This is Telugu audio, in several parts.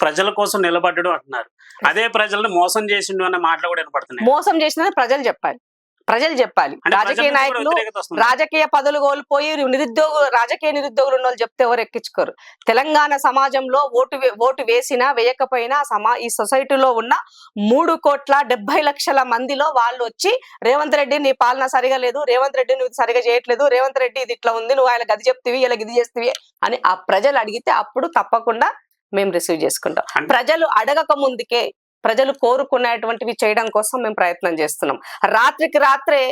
ప్రజల కోసం నిలబడ్డాడు అంటున్నారు. అదే ప్రజలను మోసం చేసిండు అనే మాటలు కూడా వినపడుతున్నాయి. మోసం చేసిన ప్రజలు చెప్పాలి. ప్రజలు చెప్పాలి. రాజకీయ నాయకులు. రాజకీయ పదవులు కోల్పోయి నిరుద్యోగ రాజకీయ నిరుద్యోగులు ఉన్న వాళ్ళు చెప్తే ఎవరు ఎక్కించుకోరు. తెలంగాణ సమాజంలో ఓటు ఓటు వేసినా వేయకపోయినా సమా ఈ సొసైటీలో ఉన్న మూడు కోట్ల డెబ్బై లక్షల మందిలో వాళ్ళు వచ్చి రేవంత్ రెడ్డి నీ పాలన సరిగా లేదు. రేవంత్ రెడ్డి నువ్వు సరిగా చేయట్లేదు. రేవంత్ రెడ్డి ఇది ఇట్లా ఉంది. నువ్వు ఆయన గది చెప్తివి ఇలా ఇది చేస్తేవి అని ఆ ప్రజలు అడిగితే అప్పుడు తప్పకుండా మేము రిసీవ్ చేసుకుంటాం. ప్రజలు అడగక ముందుకే ప్రజలు కోరుకునేటువంటివి చేయడం కోసం మేము ప్రయత్నం చేస్తున్నాం. రాత్రికి రాత్రే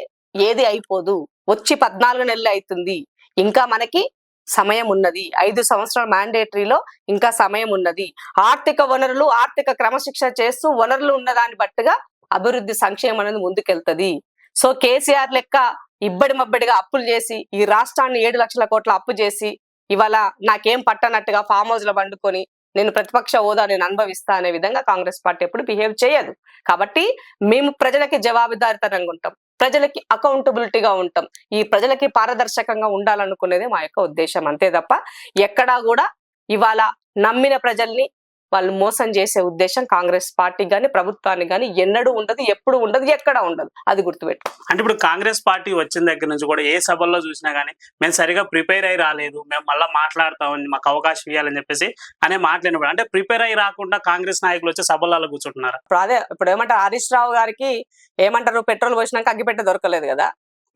ఏది అయిపోదు. వచ్చి పద్నాలుగు నెలలు అవుతుంది ఇంకా మనకి సమయం ఉన్నది. ఐదు సంవత్సరాల మ్యాండేటరీలో ఇంకా సమయం ఉన్నది. ఆర్థిక వనరులు ఆర్థిక క్రమశిక్షణ చేస్తూ వనరులు ఉన్న దాన్ని బట్టుగా అభివృద్ధి సంక్షేమం అనేది ముందుకెళ్తది. సో కేసీఆర్ లెక్క ఇబ్బడి మబ్బడిగా అప్పులు చేసి ఈ రాష్ట్రాన్ని ఏడు లక్షల కోట్ల అప్పు చేసి ఇవాళ నాకేం పట్టనట్టుగా ఫామ్ హౌస్లో వండుకొని నేను ప్రతిపక్ష హోదా నేను అనుభవిస్తా అనే విధంగా కాంగ్రెస్ పార్టీ ఎప్పుడు బిహేవ్ చేయదు. కాబట్టి మేము ప్రజలకి జవాబుదారితనంగా ఉంటాం. ప్రజలకి అకౌంటబిలిటీగా ఉంటాం. ఈ ప్రజలకి పారదర్శకంగా ఉండాలనుకునేది మా యొక్క ఉద్దేశం. అంతే తప్ప ఎక్కడా కూడా ఇవాళ నమ్మిన ప్రజల్ని వాళ్ళు మోసం చేసే ఉద్దేశం కాంగ్రెస్ పార్టీకి కానీ ప్రభుత్వానికి కానీ ఎన్నడూ ఉండదు ఎప్పుడు ఉండదు ఎక్కడా ఉండదు. అది గుర్తుపెట్టు అంటే ఇప్పుడు కాంగ్రెస్ పార్టీ వచ్చిన దగ్గర నుంచి కూడా ఏ సభల్లో చూసినా గానీ మేము సరిగా ప్రిపేర్ అయి రాలేదు మేము మళ్ళీ మాట్లాడతామని మాకు అవకాశం ఇవ్వాలని చెప్పేసి అనే మాట్లాడినప్పుడు అంటే ప్రిపేర్ అయి రాకుండా కాంగ్రెస్ నాయకులు వచ్చి సభలలో కూర్చుంటున్నారు? ఇప్పుడు అదే ఇప్పుడు ఏమంటారు హరీష్ రావు గారికి ఏమంటారు పెట్రోల్ పోసినాక అగ్గిపెట్ట దొరకలేదు కదా?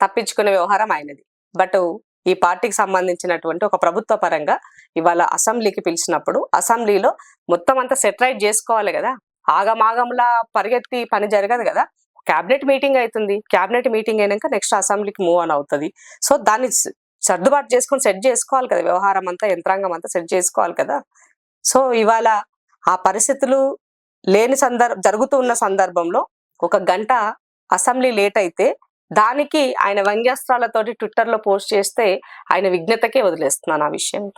తప్పించుకునే వ్యవహారం ఆయనది. బట్ ఈ పార్టీకి సంబంధించినటువంటి ఒక ప్రభుత్వ పరంగా ఇవాళ అసెంబ్లీకి పిలిచినప్పుడు అసెంబ్లీలో మొత్తం అంతా సెటరైట్ చేసుకోవాలి కదా. ఆగమాగంలా పరిగెత్తి పని జరగదు కదా. క్యాబినెట్ మీటింగ్ అవుతుంది. క్యాబినెట్ మీటింగ్ అయినాక నెక్స్ట్ అసెంబ్లీకి మూవ్ ఆన్ అవుతుంది. సో దాన్ని సర్దుబాటు చేసుకొని సెట్ చేసుకోవాలి కదా. వ్యవహారం అంతా యంత్రాంగం అంతా సెట్ చేసుకోవాలి కదా. సో ఇవాళ ఆ పరిస్థితులు లేని సందర్భ జరుగుతున్న సందర్భంలో ఒక గంట అసెంబ్లీ లేట్ అయితే దానికి ఆయన వ్యంగ్యాస్త్రాలతోటి ట్విట్టర్లో పోస్ట్ చేస్తే ఆయన విఘ్నతకే వదిలేస్తున్నాను ఆ విషయం.